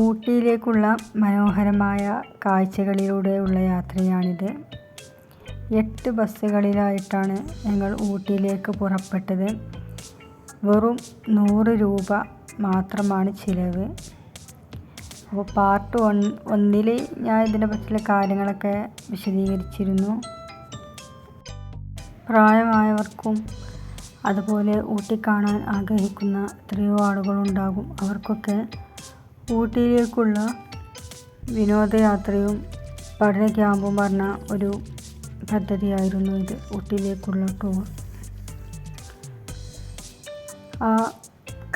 ഊട്ടിയിലേക്കുള്ള മനോഹരമായ കാഴ്ചകളിലൂടെയുള്ള യാത്രയാണിത്. എട്ട് ബസ്സുകളിലായിട്ടാണ് ഞങ്ങൾ ഊട്ടിയിലേക്ക് പുറപ്പെട്ടത്. വെറും നൂറ് രൂപ മാത്രമാണ് ചിലവ്. അപ്പോൾ പാർട്ട് വൺ ഒന്നിൽ ഞാൻ ഇതിനെ പറ്റിയുള്ള കാര്യങ്ങളൊക്കെ വിശദീകരിച്ചിരുന്നു. പ്രായമായവർക്കും അതുപോലെ ഊട്ടി കാണാൻ ആഗ്രഹിക്കുന്ന എത്രയോ ആളുകളുണ്ടാകും അവർക്കൊക്കെ ഊട്ടിയിലേക്കുള്ള വിനോദയാത്രയും പഠന ക്യാമ്പും പറഞ്ഞ ഒരു പദ്ധതിയായിരുന്നു ഇത് ഊട്ടിയിലേക്കുള്ള ടൂർ ആ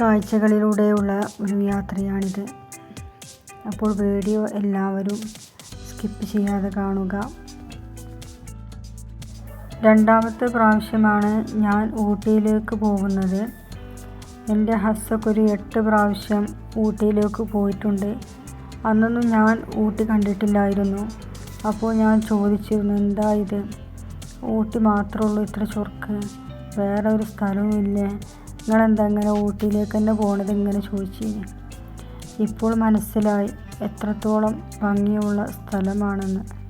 കാഴ്ചകളിലൂടെയുള്ള ഒരു യാത്രയാണിത്. അപ്പോൾ വീഡിയോ എല്ലാവരും സ്കിപ്പ് ചെയ്യാതെ കാണുക. രണ്ടാമത്തെ പ്രാവശ്യമാണ് ഞാൻ ഊട്ടിയിലേക്ക് പോകുന്നത്. എന്റെ ഹസ്സൊക്കെ ഒരു എട്ട് പ്രാവശ്യം ഊട്ടിയിലേക്ക് പോയിട്ടുണ്ട്. അന്നൊന്നും ഞാൻ ഊട്ടി കണ്ടിട്ടില്ലായിരുന്നു. അപ്പോൾ ഞാൻ ചോദിച്ചിരുന്നു എന്താ ഇത്? ഊട്ടി മാത്രമേ ഉള്ളൂ ഇത്ര ചുർക്ക്. വേറെ ഒരു സ്ഥലവും ഇല്ലേ? നിങ്ങളെന്താ ഇങ്ങനെ ഊട്ടിയിലേക്ക് തന്നെ പോണത് ഇങ്ങനെ ചോദിച്ചിരുന്നു ഇപ്പോൾ മനസ്സിലായി എത്രത്തോളം ഭംഗിയുള്ള സ്ഥലമാണെന്ന്.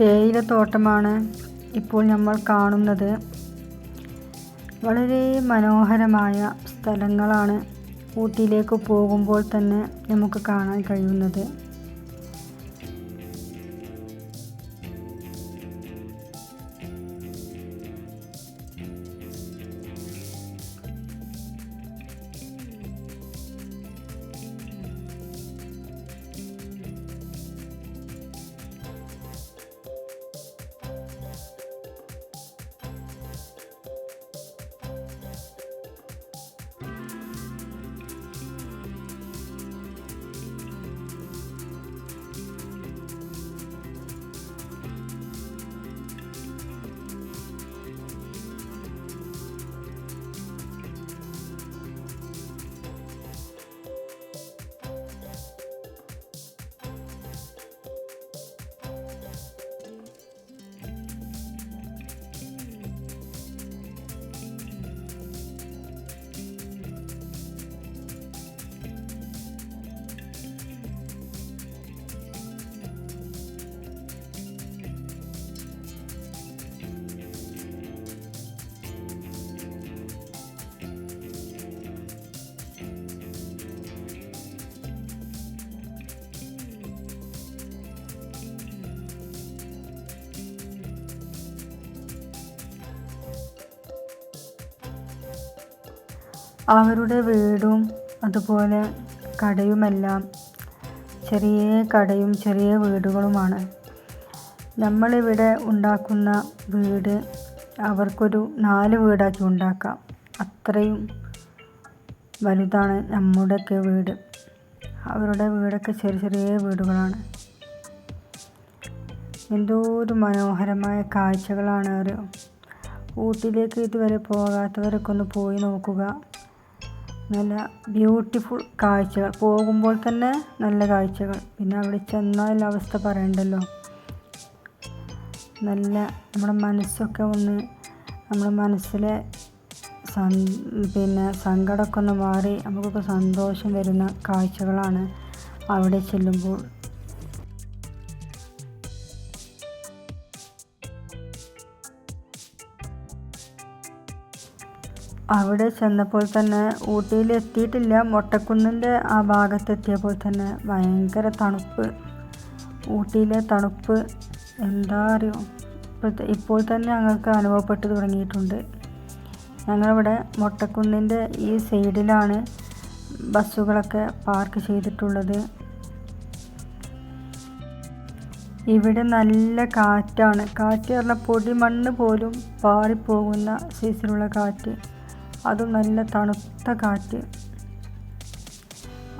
തേയിലത്തോട്ടമാണ് ഇപ്പോൾ നമ്മൾ കാണുന്നത്. വളരെ മനോഹരമായ സ്ഥലങ്ങളാണ് ഊട്ടിയിലേക്ക് പോകുമ്പോൾ തന്നെ നമുക്ക് കാണാൻ കഴിയുന്നത്. അവരുടെ വീടും അതുപോലെ കടയുമെല്ലാം ചെറിയ കടയും ചെറിയ വീടുകളുമാണ്. നമ്മളിവിടെ ഉണ്ടാക്കുന്ന വീട് അവർക്കൊരു നാല് വീടാക്കി ഉണ്ടാക്കാം. അത്രയും വലുതാണ് നമ്മുടെയൊക്കെ വീട്. അവരുടെ വീടൊക്കെ ചെറിയ ചെറിയ വീടുകളാണ്. എന്തോ ഒരു മനോഹരമായ കാഴ്ചകളാണ് അവർ. ഊട്ടിയിലേക്ക് ഇതുവരെ പോകാത്തവരൊക്കെ ഒന്ന് പോയി നോക്കുക. നല്ല ബ്യൂട്ടിഫുൾ കാഴ്ചകൾ. പോകുമ്പോൾ തന്നെ നല്ല കാഴ്ചകൾ. പിന്നെ അവിടെ ചെന്നാൽ അവസ്ഥ പറയണ്ടല്ലോ. നല്ല നമ്മുടെ മനസ്സൊക്കെ ഒന്ന് നമ്മുടെ മനസ്സിലെ പിന്നെ സങ്കടമൊക്കെ ഒന്ന് മാറി നമുക്കൊക്കെ സന്തോഷം വരുന്ന കാഴ്ചകളാണ് അവിടെ ചെല്ലുമ്പോൾ. അവിടെ ചെന്നപ്പോൾ തന്നെ ഊട്ടിയിൽ എത്തിയിട്ടില്ല. മൊട്ടക്കുന്നിന്റെ ആ ഭാഗത്തെത്തിയപ്പോൾ തന്നെ ഭയങ്കര തണുപ്പ്. ഊട്ടിയിലെ തണുപ്പ് എന്താ അറിയോ? ഇപ്പോഴത്തെ ഇപ്പോൾ തന്നെ ഞങ്ങൾക്ക് അനുഭവപ്പെട്ടു തുടങ്ങിയിട്ടുണ്ട്. ഞങ്ങളിവിടെ മൊട്ടക്കുന്നിന്റെ ഈ സൈഡിലാണ് ബസ്സുകളൊക്കെ പാർക്ക് ചെയ്തിട്ടുള്ളത്. ഇവിടെ നല്ല കാറ്റാണ്. കാറ്റ് പറഞ്ഞാൽ പൊടി മണ്ണ് പോലും പാറിപ്പോകുന്ന സൈസിലുള്ള കാറ്റ്. അതും നല്ല തണുത്ത കാറ്റ്.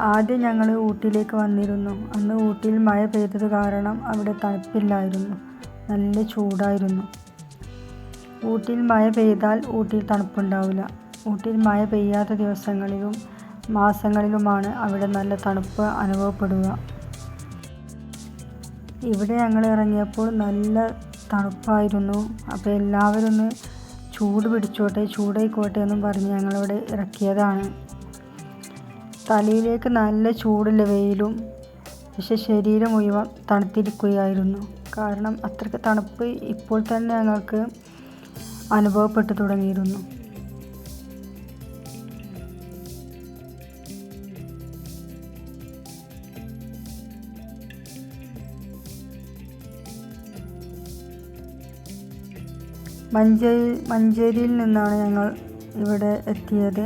ആദ്യം ഞങ്ങൾ ഊട്ടിയിലേക്ക് വന്നിരുന്നു. അന്ന് ഊട്ടിയിൽ മഴ പെയ്തത് കാരണം അവിടെ തണുപ്പില്ലായിരുന്നു. നല്ല ചൂടായിരുന്നു. ഊട്ടിയിൽ മഴ പെയ്താൽ ഊട്ടിയിൽ തണുപ്പുണ്ടാവില്ല. ഊട്ടിയിൽ മഴ പെയ്യാത്ത ദിവസങ്ങളിലും മാസങ്ങളിലുമാണ് അവിടെ നല്ല തണുപ്പ് അനുഭവപ്പെടുക. ഇവിടെ ഞങ്ങൾ ഇറങ്ങിയപ്പോൾ നല്ല തണുപ്പായിരുന്നു. അപ്പോൾ എല്ലാവരും ഒന്ന് ചൂട് പിടിച്ചോട്ടെ ചൂടായിക്കോട്ടെ എന്നും പറഞ്ഞ് ഞങ്ങളിവിടെ ഇറക്കിയതാണ്. തലയിലേക്ക് നല്ല ചൂടുള്ള വെയിലും പക്ഷെ ശരീരം മുഴുവൻ തണുത്തിരിക്കുകയായിരുന്നു. കാരണം അത്രയ്ക്ക് തണുപ്പ് ഇപ്പോൾ തന്നെ ഞങ്ങൾക്ക് അനുഭവപ്പെട്ടു തുടങ്ങിയിരുന്നു. മഞ്ചേരി മഞ്ചേരിയിൽ നിന്നാണ് ഞങ്ങൾ ഇവിടെ എത്തിയത്.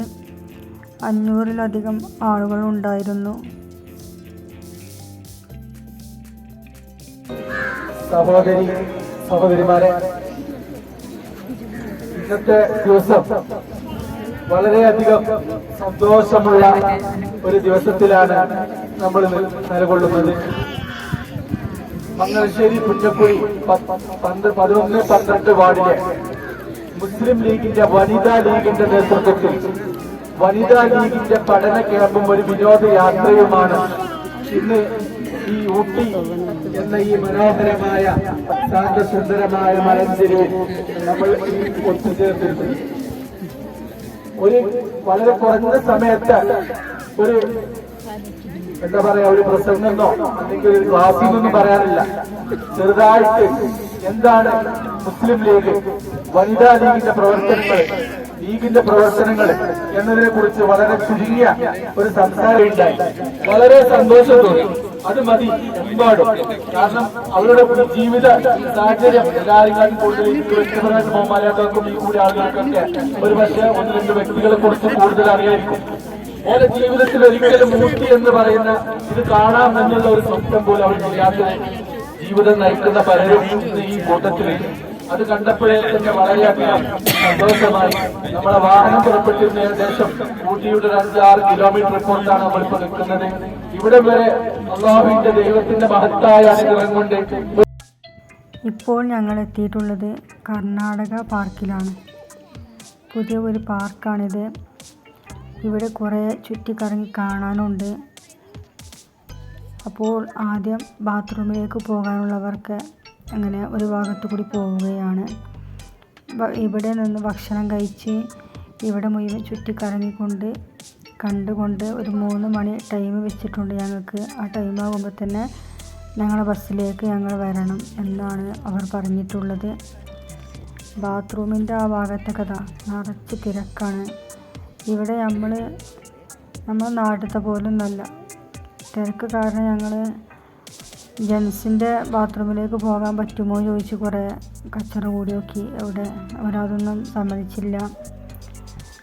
അഞ്ഞൂറിലധികം ആളുകൾ ഉണ്ടായിരുന്നു. സഹോദരി സഹോദരിമാരെ ഇന്നത്തെ ദിവസം വളരെയധികം സന്തോഷമുള്ള ഒരു ദിവസത്തിലാണ് നമ്മൾ നിലകൊള്ളുന്നത്. മംഗലശ്ശേരി പുന്നക്കുഴി പ- പന്ത്ര- പതിനൊന്ന് പന്ത്രണ്ട് വാർഡിലെ മുസ്ലിം ലീഗിന്റെ വനിതാ ലീഗിന്റെ നേതൃത്വത്തിൽ വനിതാ ലീഗിന്റെ പഠന ക്യാമ്പും ഒരു വിനോദയാത്രയുമാണ് ഇന്ന് ഈ ഊട്ടി എന്ന ഈ മനോഹരമായ ശാന്തസുന്ദരമായ മലഞ്ചെരുവിൽ നമ്മൾ ഒത്തുചേർത്തിട്ടുണ്ട് ഒരു വളരെ കുറഞ്ഞ സമയത്ത് ഒരു എന്താ പറയാ ഒരു പ്രസംഗമെന്നോ അല്ലെങ്കിൽ ഒരു ക്ലാസ്സിൽ പറയാറില്ല ചെറുതായിട്ട് എന്താണ് മുസ്ലിം ലീഗ് വനിതാ ലീഗിന്റെ പ്രവർത്തനങ്ങൾ ലീഗിന്റെ പ്രവർത്തനങ്ങൾ എന്നതിനെ കുറിച്ച് വളരെ ചുരുങ്ങിയ ഒരു സംസാരം ഉണ്ടായി. വളരെ സന്തോഷം തോന്നി. അത് മതി ഒരുപാടും കാരണം അവരുടെ ജീവിത സാഹചര്യം എല്ലാവരും കൂടുതൽ വ്യക്തിപരമായിട്ട് ബഹുമാനാക്കൾക്കും ഈ കൂടി ആളുകൾക്കൊക്കെ ഒരു പക്ഷേ ഒന്ന് രണ്ട് വ്യക്തികളെ കുറിച്ച് കൂടുതൽ അറിയായിരിക്കും. ഓരോ ജീവിതത്തിൽ ഒരിക്കലും മൂർത്തി എന്ന് പറയുന്ന ഇത് കാണാം എന്നുള്ള ഒരു സ്വപ്നം പോലും അവൻ ചെയ്യാത്ത ജീവിതം നയിക്കുന്ന പലരും ഈ കൂട്ടത്തിൽ അത് കണ്ടപ്പോഴേ തന്നെ വളരെയധികം സന്തോഷമായി. നമ്മളെ വാഹനം പുറപ്പെട്ടിരുന്ന ഏകദേശം ഊട്ടിയുടെ ഒരു അഞ്ചാറ് കിലോമീറ്റർ പുറത്താണ് നമ്മളിപ്പോ നിൽക്കുന്നത്. ഇവിടെ വരെ അള്ളാഹുവിന്റെ ദൈവത്തിന്റെ മഹത്തായ അനുഗ്രഹം കൊണ്ട് ഇപ്പോൾ ഞങ്ങൾ എത്തിയിട്ടുള്ളത് കർണാടക പാർക്കിലാണ്. പുതിയ ഒരു പാർക്കാണിത്. ഇവിടെ കുറേ ചുറ്റിക്കറങ്ങി കാണാനുണ്ട്. അപ്പോൾ ആദ്യം ബാത്റൂമിലേക്ക് പോകാനുള്ളവർക്ക് അങ്ങനെ ഒരു ഭാഗത്തു കൂടി പോവുകയാണ്. ഇവിടെ നിന്ന് ഭക്ഷണം കഴിച്ച് ഇവിടെ മുഴുവൻ ചുറ്റിക്കറങ്ങിക്കൊണ്ട് കണ്ടുകൊണ്ട് ഒരു മൂന്ന് മണി ടൈം വെച്ചിട്ടുണ്ട് ഞങ്ങൾക്ക്. ആ ടൈം ആകുമ്പോൾ തന്നെ ഞങ്ങളുടെ ബസ്സിലേക്ക് ഞങ്ങൾ വരണം എന്നാണ് അവർ പറഞ്ഞിട്ടുള്ളത്. ബാത്റൂമിന്റെ ആ ഭാഗത്തൊക്കെ കഥ നിറച്ച് തിരക്കാണ്. ഇവിടെ നമ്മൾ നമ്മുടെ നാട്ടിലത്തെ നല്ല തിരക്ക് കാരണം ഞങ്ങൾ ജെൻസിന്റെ ബാത്റൂമിലേക്ക് പോകാൻ പറ്റുമോ എന്ന് ചോദിച്ച് കുറേ കച്ചറ കൂടി നോക്കി അവിടെ അവരതൊന്നും സമ്മതിച്ചില്ല.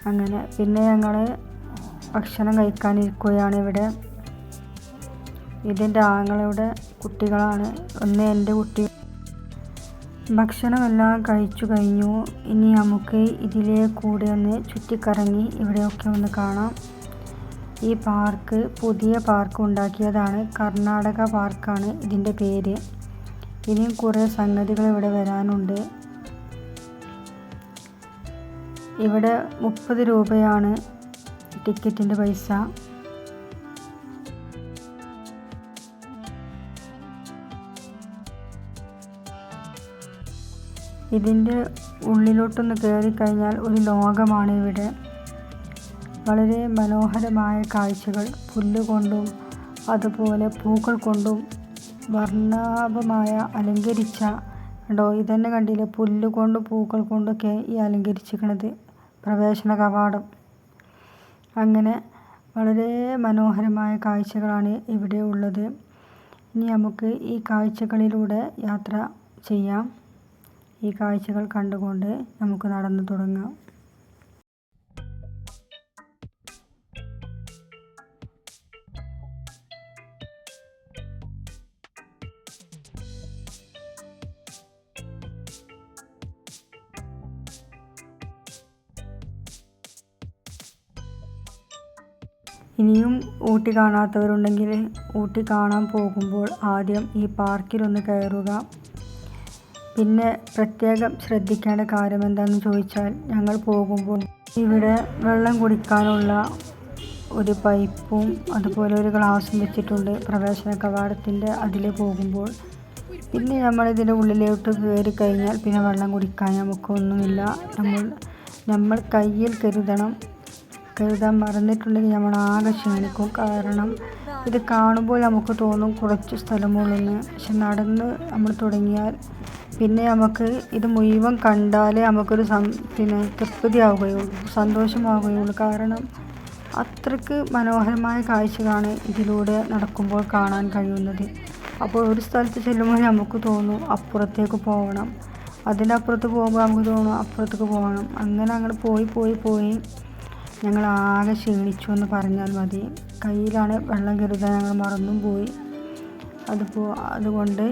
അങ്ങനെ പിന്നെ ഞങ്ങൾ ഭക്ഷണം കഴിക്കാനിരിക്കുകയാണ് ഇവിടെ. ഇതിന്റെ ആങ്ങളുടെ കുട്ടികളാണ്. ഒന്ന് എന്റെ കുട്ടി ഭക്ഷണമെല്ലാം കഴിച്ചു കഴിഞ്ഞു. ഇനി നമുക്ക് ഇതിലെ കൂടെ ഒന്ന് ചുറ്റിക്കറങ്ങി ഇവിടെയൊക്കെ ഒന്ന് കാണാം. ഈ പാർക്ക് പുതിയ പാർക്ക് ഉണ്ടാക്കിയതാണ്. കർണാടക പാർക്കാണ് ഇതിന്റെ പേര്. ഇനിയും കുറേ സംഗതികൾ ഇവിടെ വരാനുണ്ട്. ഇവിടെ മുപ്പത് രൂപയാണ് ടിക്കറ്റിന്റെ പൈസ. ഇതിന്റെ ഉള്ളിലോട്ടൊന്ന് കയറിക്കഴിഞ്ഞാൽ ഒരു ലോകമാണ് ഇവിടെ. വളരെ മനോഹരമായ കാഴ്ചകൾ. പുല്ലുകൊണ്ടും അതുപോലെ പൂക്കൾ കൊണ്ടും വർണാഭമായ അലങ്കരിച്ച കണ്ടോ? ഇതന്നെ കണ്ടില്ലേ? പുല്ലുകൊണ്ടും പൂക്കൾ കൊണ്ടൊക്കെ ഈ അലങ്കരിച്ചിരിക്കുന്നത് പ്രവേശന കവാടം. അങ്ങനെ വളരെ മനോഹരമായ കാഴ്ചകളാണ് ഇവിടെ ഉള്ളത്. ഇനി നമുക്ക് ഈ കാഴ്ചകളിലൂടെ യാത്ര ചെയ്യാം. ഈ കാഴ്ചകൾ കണ്ടുകൊണ്ട് നമുക്ക് നടന്നു തുടങ്ങാം. ഇനിയും ഊട്ടി കാണാത്തവരുണ്ടെങ്കിൽ ഊട്ടി കാണാൻ പോകുമ്പോൾ ആദ്യം ഈ പാർക്കിലൊന്ന് കയറുക. പിന്നെ പ്രത്യേകം ശ്രദ്ധിക്കേണ്ട കാര്യം എന്താണെന്ന് ചോദിച്ചാൽ ഞങ്ങൾ പോകുമ്പോൾ ഇവിടെ വെള്ളം കുടിക്കാനുള്ള ഒരു പൈപ്പും അതുപോലെ ഒരു ഗ്ലാസും വെച്ചിട്ടുണ്ട് പ്രവേശന കവാടത്തിന്റെ അതിൽ പോകുമ്പോൾ. പിന്നെ നമ്മൾ ഇതിന്റെ ഉള്ളിലോട്ട് കയറി കഴിഞ്ഞാൽ പിന്നെ വെള്ളം കുടിക്കാൻ നമുക്കൊന്നുമില്ല. നമ്മൾ നമ്മൾ കയ്യിൽ കരുതണം. കരുതാൻ മറന്നിട്ടുണ്ടെങ്കിൽ നമ്മൾ ആകെ ക്ഷീണിക്കും. കാരണം ഇത് കാണുമ്പോൾ നമുക്ക് തോന്നും കുറച്ച് സ്ഥലമുള്ളെന്ന്. പക്ഷെ നടന്ന് നമ്മൾ തുടങ്ങിയാൽ പിന്നെ നമുക്ക് ഇത് മുഴുവൻ കണ്ടാലേ നമുക്കൊരു സം പിന്നെ തൃപ്തിയാവുകയുള്ളൂ സന്തോഷമാവുകയുള്ളൂ. കാരണം അത്രയ്ക്ക് മനോഹരമായ കാഴ്ചകളാണ് ഇതിലൂടെ നടക്കുമ്പോൾ കാണാൻ കഴിയുന്നത്. അപ്പോൾ ഒരു സ്ഥലത്ത് ചെല്ലുമ്പോൾ നമുക്ക് തോന്നും അപ്പുറത്തേക്ക് പോകണം അതിന്റെ അപ്പുറത്ത് പോകുമ്പോൾ നമുക്ക് തോന്നും അപ്പുറത്തേക്ക് പോകണം അങ്ങനെ അങ്ങനെ പോയി പോയി പോയി ഞങ്ങൾ ആകെ ക്ഷീണിച്ചു എന്ന് പറഞ്ഞാൽ മതി. കയ്യിലാണ് വെള്ളം കരുതാൻ ഞങ്ങൾ മറന്നും പോയി. അതിപ്പോൾ അതുകൊണ്ട്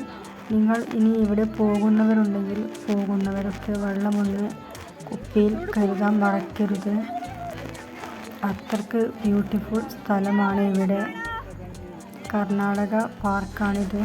നിങ്ങൾ ഇനി ഇവിടെ പോകുന്നവരുണ്ടെങ്കിൽ പോകുന്നവരൊക്കെ വെള്ളമൊന്ന് കുപ്പിയിൽ കരുതാൻ മറക്കരുത്. അത്രയ്ക്ക് ബ്യൂട്ടിഫുൾ സ്ഥലമാണ് ഇവിടെ. കർണാടക പാർക്കാണിത്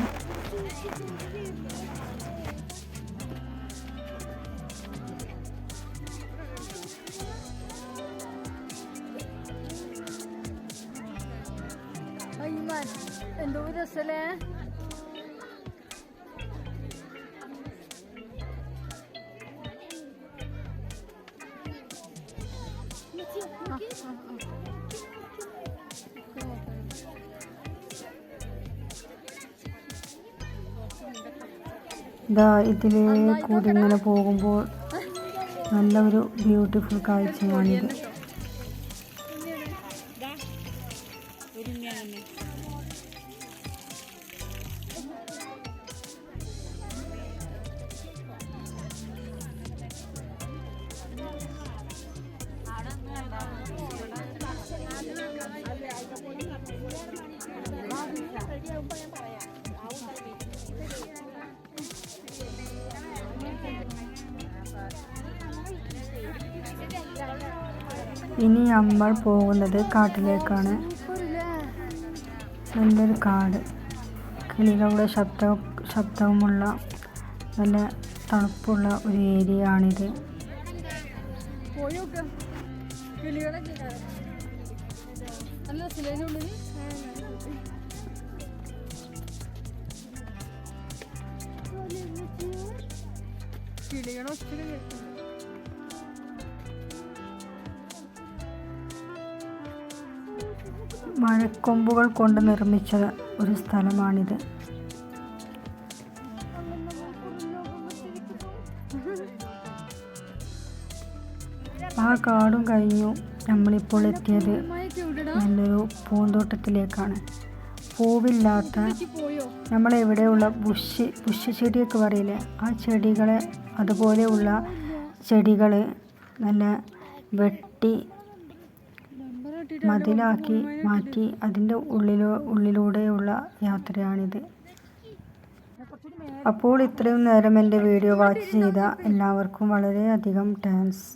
ഇതാ ഇതിലേ കൂടി ഇങ്ങനെ പോകുമ്പോൾ നല്ലൊരു ബ്യൂട്ടിഫുൾ കാഴ്ചയാണിത് ഇനി നമ്മൾ പോകുന്നത് കാട്ടിലേക്കാണ്. നല്ലൊരു കാട്. കിളികളുടെ ശബ്ദ ശബ്ദവുമുള്ള നല്ല തണുപ്പുള്ള ഒരു ഏരിയ ആണിത് കിളികളൊക്കെ മഴക്കൊമ്പുകൾ കൊണ്ട് നിർമ്മിച്ച ഒരു സ്ഥലമാണിത്. ആ കാടും കഴിഞ്ഞു. നമ്മളിപ്പോൾ എത്തിയത് നല്ലൊരു പൂന്തോട്ടത്തിലേക്കാണ്. പൂവില്ലാത്ത നമ്മളെവിടെയുള്ള ബുഷ് ബുഷ് ചെടിയൊക്കെ പറയില്ലേ? ആ ചെടികളെ അതുപോലെയുള്ള ചെടികൾ നല്ല വെട്ടി മതിലാക്കി മാറ്റി അതിന്റെ ഉള്ളിലോ ഉള്ളിലൂടെയുള്ള യാത്രയാണിത്. അപ്പോൾ ഇത്രയും നേരം എന്റെ വീഡിയോ വാച്ച് ചെയ്ത എല്ലാവർക്കും വളരെയധികം താങ്ക്സ്